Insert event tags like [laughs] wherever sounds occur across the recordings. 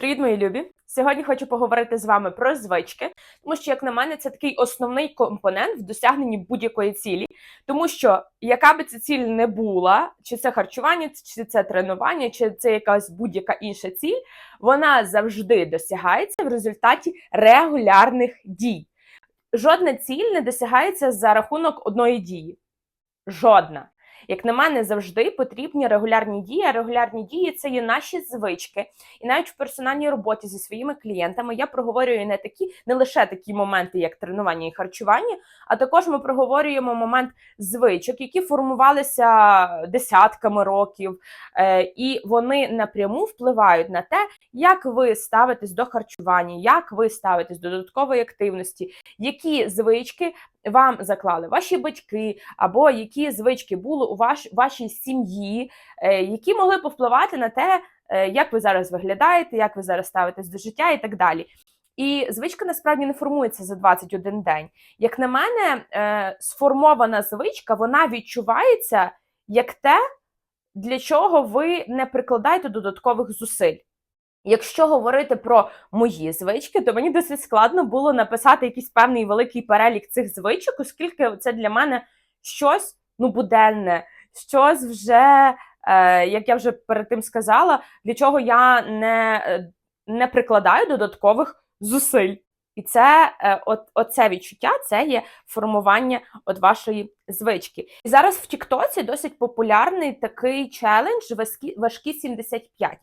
Привіт, мої любі! Сьогодні хочу поговорити з вами про звички, тому що, як на мене, це такий основний компонент в досягненні будь-якої цілі. Тому що яка би ця ціль не була, чи це харчування, чи це тренування, чи це якась будь-яка інша ціль, вона завжди досягається в результаті регулярних дій. Жодна ціль не досягається за рахунок одної дії. Жодна. Як на мене, завжди потрібні регулярні дії. А регулярні дії це є наші звички. І навіть в персональній роботі зі своїми клієнтами я проговорюю не такі, не лише такі моменти, як тренування і харчування, а також ми проговорюємо момент звичок, які формувалися десятками років, е, і вони напряму впливають на те, як ви ставитесь до харчування, як ви ставитесь до додаткової активності, які звички вам заклали ваші батьки, або які звички були у ваш, вашій сім'ї, е, які могли повпливати на те, е, як ви зараз виглядаєте, як ви зараз ставитесь до життя і так далі. І звичка насправді не формується за 21 день. Як на мене, е, сформована звичка вона відчувається як те, для чого ви не прикладаєте додаткових зусиль. Якщо говорити про мої звички, то мені досить складно було написати якийсь певний великий перелік цих звичок, оскільки це для мене щось ну буденне, щось вже, е, як я вже перед тим сказала, для чого я не, е, не прикладаю додаткових зусиль. І це е, от, оце відчуття це є формування от вашої звички. І зараз в Тіктоці досить популярний такий челендж важкі, важкі 75.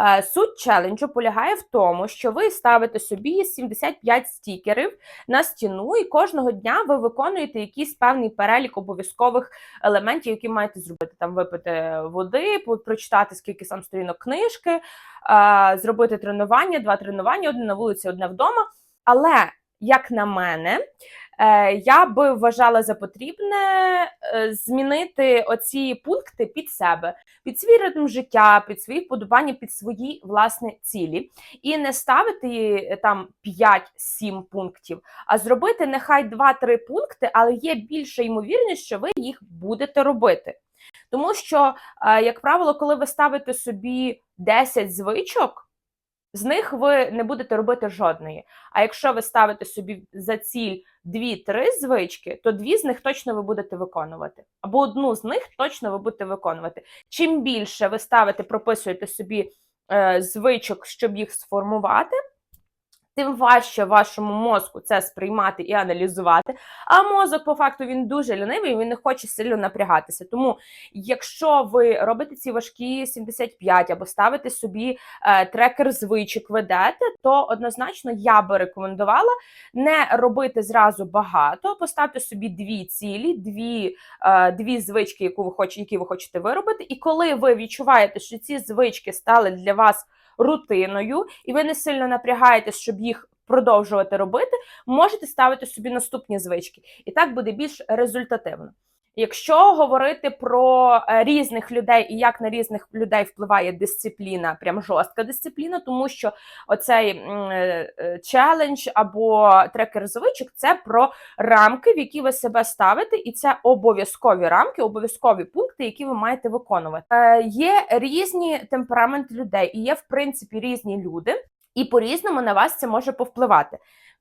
Е, Суть челенджу полягає в тому, що ви ставите собі 75 стікерів на стіну, і кожного дня ви виконуєте якийсь певний перелік обов'язкових елементів, які маєте зробити. Там випити води, прочитати скільки сам сторінок книжки, е, зробити тренування, два тренування, одне на вулиці, одне вдома. Але як на мене, е, я би вважала за потрібне е, змінити оці пункти під себе, під свій ритм життя, під свої вподобання, під свої власні цілі, і не ставити е, там 5-7 пунктів, а зробити нехай 2-3 пункти, але є більша ймовірність, що ви їх будете робити. Тому що, як правило, коли ви ставите собі 10 звичок, з них ви не будете робити жодної. А якщо ви ставите собі за ціль 2-3 звички, то дві з них точно ви будете виконувати. Або одну з них точно ви будете виконувати. Чим більше ви ставите, прописуєте собі е, звичок, щоб їх сформувати. Тим важче вашому мозку це сприймати і аналізувати. А мозок, по факту, він дуже лінивий, він не хоче сильно напрягатися. Тому, якщо ви робите ці важкі 75 або ставите собі е, трекер звичок, ведете, то однозначно я би рекомендувала не робити зразу багато, поставте собі дві цілі, дві, е, дві звички, які ви хочете виробити. І коли ви відчуваєте, що ці звички стали для вас рутиною, і ви не сильно напрягаєтесь, щоб їх продовжувати робити, можете ставити собі наступні звички. І так буде більш результативно. Якщо говорити про е, різних людей і як на різних людей впливає дисципліна, прям жорстка дисципліна, тому що оцей е, е, челендж або трекер звичок це про рамки, в які ви себе ставите, і це обов'язкові рамки, обов'язкові пункти, які ви маєте виконувати. Є різні темпераменти людей, і є в принципі різні люди, і по-різному на вас це може повпливати.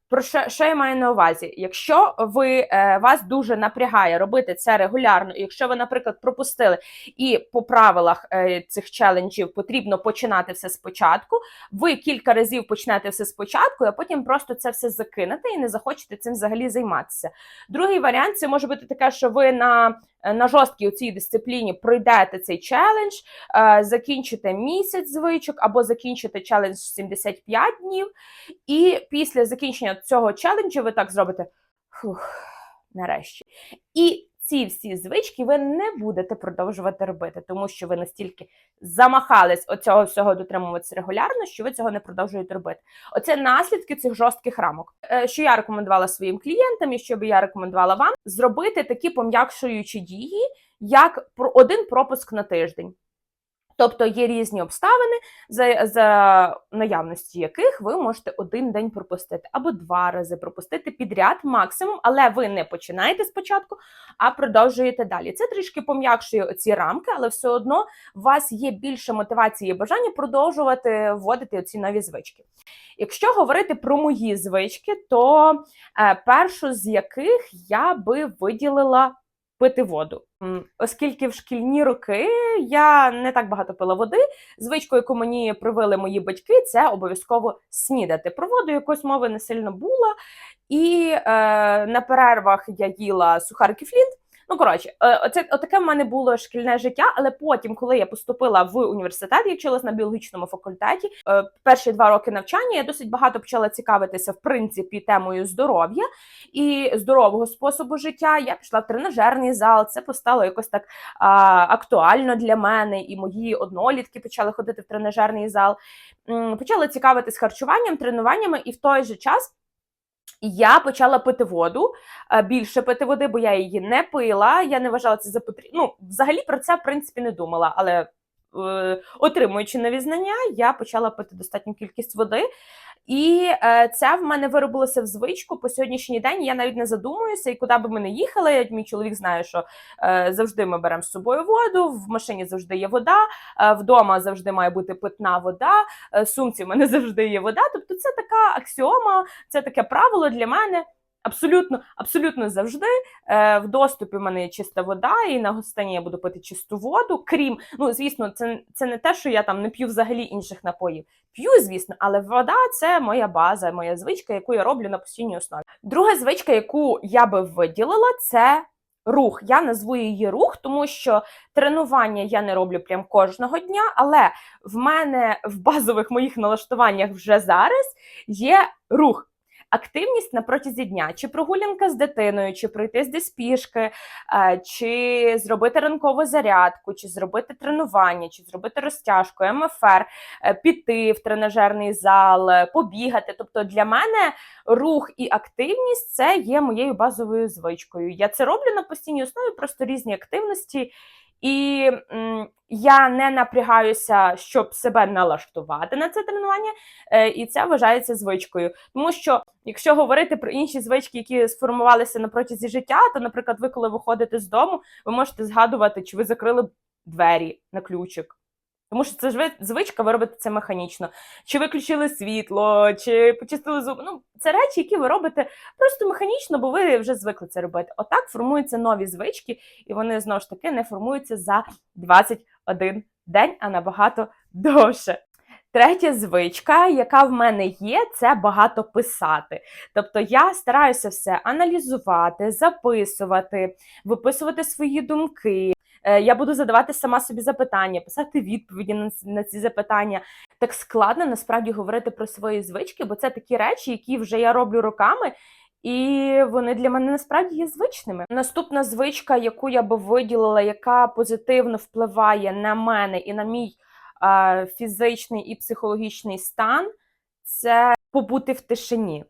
Про що, що я маю на увазі? Якщо ви е, вас дуже напрягає робити це регулярно, якщо ви, наприклад, пропустили, і по правилах е, цих челенджів потрібно починати все спочатку, ви кілька разів почнете все спочатку, а потім просто це все закинете і не захочете цим взагалі займатися. Другий варіант це може бути таке, що ви на, на жорсткій у цій дисципліні пройдете цей челендж, е, закінчите місяць звичок або закінчите челендж 75 днів. І після закінчення цього челенджу ви так зробите фух, нарешті. І ці всі звички ви не будете продовжувати робити, тому що ви настільки замахались оцього всього дотримуватися регулярно, що ви цього не продовжуєте робити. Оце наслідки цих жорстких рамок. Е, Що я рекомендувала своїм клієнтам, і що би я рекомендувала вам, зробити такі пом'якшуючі дії, як один пропуск на тиждень. Тобто є різні обставини, за, за наявності яких ви можете один день пропустити або два рази пропустити підряд максимум, але ви не починаєте спочатку, а продовжуєте далі. Це трішки пом'якшує ці рамки, але все одно у вас є більше мотивації і бажання продовжувати вводити ці нові звички. Якщо говорити про мої звички, то е, першу з яких я би виділила пити воду. Оскільки в шкільні роки я не так багато пила води, звичку, яку мені привили мої батьки, це обов'язково снідати. Про воду якось мови не сильно була, І е, на перервах я їла сухарки флінт. Ну, коротше, е, оце отаке в мене було шкільне життя, але потім, коли я поступила в університет, я вчилась на біологічному факультеті. е, Перші два роки навчання я досить багато почала цікавитися в принципі темою здоров'я і здорового способу життя. Я пішла в тренажерний зал. Це постало якось так а, актуально для мене. І мої однолітки почали ходити в тренажерний зал. М, Почали цікавитись харчуванням, тренуваннями, і в той же час. Я почала пити воду, е, більше пити води, бо я її не пила. Я не вважала це за потрібно. Ну, взагалі про це в принципі не думала, але отримуючи нові знання, я почала пити достатню кількість води. І це в мене виробилося в звичку по сьогоднішній день. Я навіть не задумуюся, і куди би ми не їхали. Мій чоловік знає, що е, завжди ми беремо з собою воду. В машині завжди є вода, е, вдома завжди має бути питна вода, е, в сумці в мене [laughs] завжди є вода. Тобто, це така аксіома, це таке правило для мене. Абсолютно, абсолютно завжди е, в доступі в мене є чиста вода, і на гостині я буду пити чисту воду. Крім, ну звісно, це, це не те, що я там не п'ю взагалі інших напоїв. П'ю, звісно, але вода це моя база, моя звичка, яку я роблю на постійній основі. Друга звичка, яку я би виділила, це рух. Я назву її рух, тому що тренування я не роблю прям кожного дня, але в мене в базових моїх налаштуваннях вже зараз є рух. Активність на протязі дня, чи прогулянка з дитиною, чи пройтись десь пішки, чи зробити ранкову зарядку, чи зробити тренування, чи зробити розтяжку, МФР, е, піти в тренажерний зал, е, побігати. Тобто для мене рух і активність це є моєю базовою звичкою. Я це роблю на постійній основі, просто різні активності. І я не напрягаюся, щоб себе налаштувати на це тренування, е, і це вважається звичкою. Тому що, якщо говорити про інші звички, які сформувалися на протязі життя, то, наприклад, ви, коли виходите з дому, ви можете згадувати, чи ви закрили двері на ключик. Тому що це ж ви- звичка, ви робите це механічно. Чи виключили світло, чи почистили зуби. Ну, це речі, які ви робите просто механічно, бо ви вже звикли це робити. Отак формуються нові звички, і вони знову ж таки не формуються за 21 день, а набагато довше. Третя звичка, яка в мене є, це багато писати. Тобто я стараюся все аналізувати, записувати, виписувати свої думки. Е, Я буду задавати сама собі запитання, писати відповіді на, на ці запитання. Так складно насправді говорити про свої звички, бо це такі речі, які вже я роблю роками, і вони для мене насправді є звичними. Наступна звичка, яку я би виділила, яка позитивно впливає на мене і на мій е, фізичний і психологічний стан, це побути в тишині.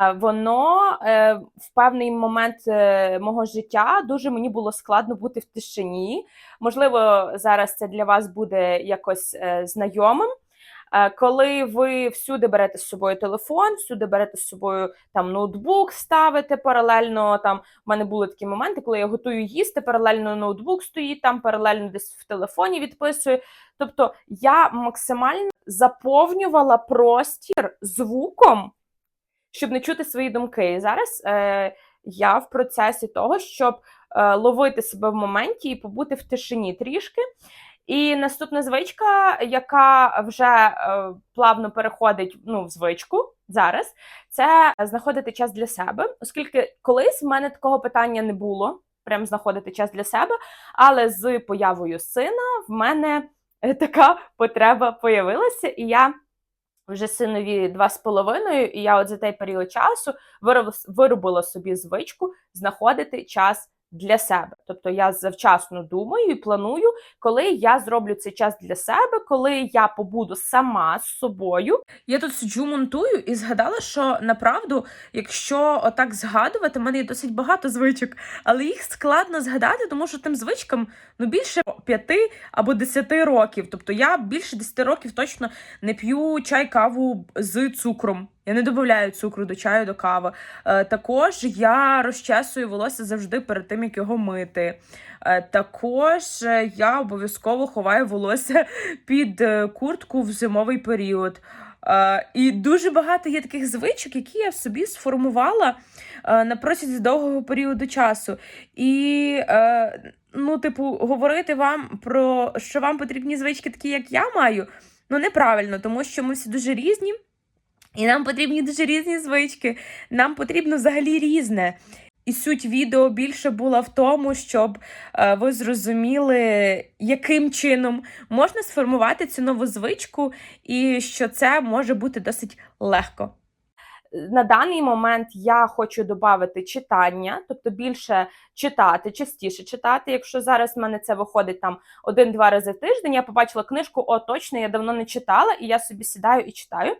Е, Воно е, в певний момент е, мого життя дуже мені було складно бути в тишині. Можливо, зараз це для вас буде якось знайомим. Коли ви всюди берете з собою телефон, всюди берете з собою там ноутбук, ставите паралельно. Там в мене були такі моменти, коли я готую їсти, паралельно ноутбук стоїть там, паралельно десь в телефоні відписую. Тобто я максимально заповнювала простір звуком, щоб не чути свої думки. І зараз е, я в процесі того, щоб е, ловити себе в моменті і побути в тишині трішки. І наступна звичка, яка вже е, плавно переходить ну, в звичку зараз, це знаходити час для себе, оскільки колись в мене такого питання не було. Прям знаходити час для себе, але з появою сина в мене е, така потреба появилася, і я вже синові два з половиною, і я от за той період часу вироб- виробила собі звичку знаходити час для себе. Тобто я завчасно думаю і планую, коли я зроблю цей час для себе, коли я побуду сама з собою. Я тут сиджу, монтую і згадала, що направду, якщо отак згадувати, в мене є досить багато звичок, але їх складно згадати, тому що тим звичкам ну більше п'яти або десяти років. Тобто я більше десяти років точно не п'ю чай, каву з цукром. Я не додаю цукру до чаю, до кави. Е, також я розчесую волосся завжди перед тим, як його мити. Е, також е, я обов'язково ховаю волосся [laughs] під куртку в зимовий період. І дуже багато є таких звичок, які я собі сформувала на протязі довгого періоду часу. І, ну, типу, говорити вам про що вам потрібні звички, такі, як я маю, ну неправильно, тому що ми всі дуже різні. І нам потрібні дуже різні звички. Нам потрібно взагалі різне. І суть відео більше була в тому, щоб е, ви зрозуміли, яким чином можна сформувати цю нову звичку, і що це може бути досить легко. На даний момент я хочу додати читання, тобто більше читати, частіше читати. Якщо зараз в мене це виходить там один-два рази в тиждень, я побачила книжку, о, точно, я давно не читала, і я собі сідаю і читаю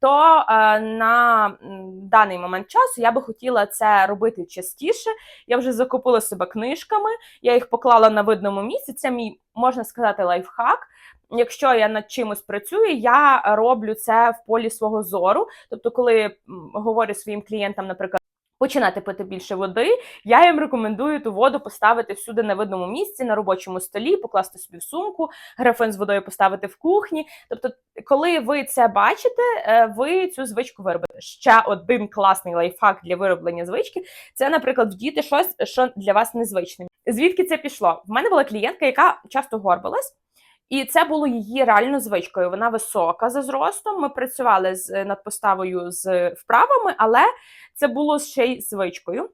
то е, на даний момент часу я би хотіла це робити частіше. Я вже закупила себе книжками, я їх поклала на видному місці. Це мій можна сказати лайфхак. Якщо я над чимось працюю, я роблю це в полі свого зору. Тобто, коли говорю своїм клієнтам, наприклад. Починати пити більше води, я їм рекомендую ту воду поставити всюди на видному місці, на робочому столі, покласти собі в сумку, графин з водою поставити в кухні. Тобто, коли ви це бачите, е, ви цю звичку виробите. Ще один класний лайфхак для вироблення звички це, наприклад, вдіти щось, що для вас незвичне. Звідки це пішло? В мене була клієнтка, яка часто горбилась. І це було її реально звичкою. Вона висока за зростом. Ми працювали з над поставою з вправами, але це було ще й звичкою.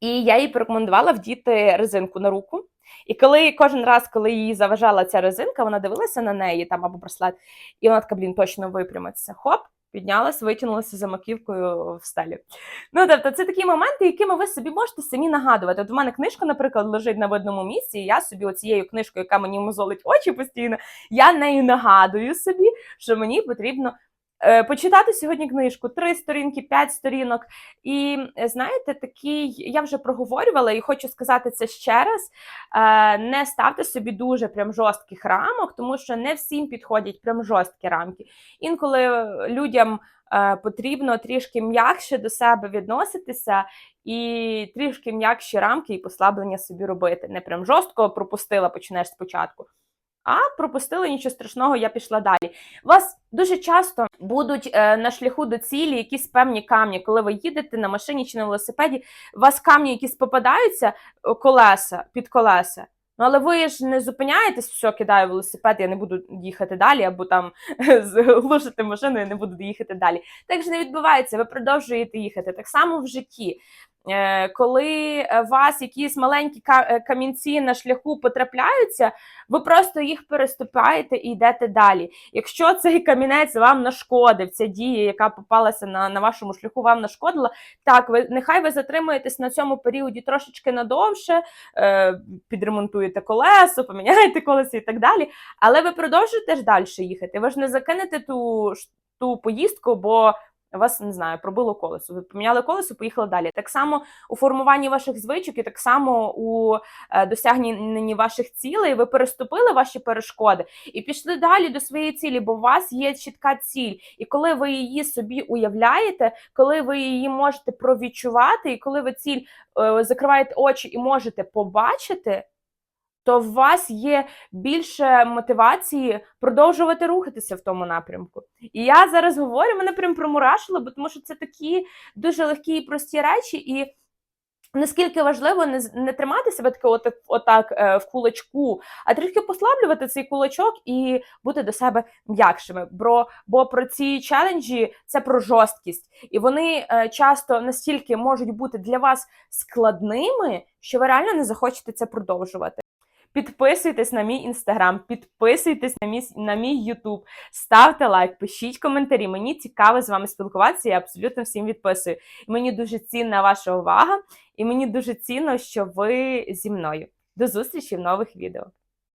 І я їй порекомендувала вдіти резинку на руку. І коли кожен раз, коли їй заважала ця резинка, вона дивилася на неї там або браслет, і вона така, блін, точно випрямиться. Хоп, піднялась, витягнулася за маківкою в стелі. Ну, тобто, це такі моменти, якими ви собі можете самі нагадувати. От у мене книжка, наприклад, лежить на видному місці, і я собі оцією книжкою, яка мені мозолить очі постійно, я нею нагадую собі, що мені потрібно. Е, Почитати сьогодні книжку, три сторінки, п'ять сторінок. І е, знаєте, такий я вже проговорювала і хочу сказати це ще раз: е, не ставте собі дуже прям жорстких рамок, тому що не всім підходять прям жорсткі рамки. Інколи людям потрібно трішки м'якше до себе відноситися і трішки м'якші рамки і послаблення собі робити. Не прям жорстко пропустила, почнеш спочатку. А пропустила нічого страшного, я пішла далі. Вас дуже часто будуть е, на шляху до цілі якісь певні камні, коли ви їдете на машині чи на велосипеді, у вас камні якісь попадаються колеса під колеса. Ну, але ви ж не зупиняєтесь, все, кидаю велосипед, я не буду їхати далі, або там [laughs] глушити машину, я не буду їхати далі. Так же не відбувається, ви продовжуєте їхати. Так само в житті. Е, Коли у вас якісь маленькі е, камінці на шляху потрапляються, ви просто їх переступаєте і йдете далі. Якщо цей камінець вам нашкодив, ця дія, яка попалася на, на вашому шляху, вам нашкодила, так, ви нехай ви затримуєтесь на цьому періоді трошечки надовше, е, підремонтуєте колесо, поміняєте колесо і так далі. Але ви продовжуєте ж далі їхати. Ви ж не закинете ту, ту поїздку, бо вас не знаю, пробило колесо. Ви поміняли колесо, поїхали далі. Так само у формуванні ваших звичок, і так само у е, досягненні ваших цілей. Ви переступили ваші перешкоди і пішли далі до своєї цілі, бо у вас є чітка ціль. І коли ви її собі уявляєте, коли ви її можете провідчувати, і коли ви ціль е, закриваєте очі і можете побачити. То в вас є більше мотивації продовжувати рухатися в тому напрямку. І я зараз говорю, мене прям промурашило, бо тому що це такі дуже легкі і прості речі, і наскільки важливо не, не тримати себе таке отак, отак е, в кулачку, а трішки послаблювати цей кулачок і бути до себе м'якшими. Бо, бо про ці челенджі це про жорсткість, і вони е, часто настільки можуть бути для вас складними, що ви реально не захочете це продовжувати. Підписуйтесь на мій інстаграм, підписуйтесь на мій, на мій Ютуб, ставте лайк, пишіть коментарі. Мені цікаво з вами спілкуватися. Я абсолютно всім відписую. Мені дуже цінна ваша увага, і мені дуже цінно, що ви зі мною. До зустрічі в нових відео.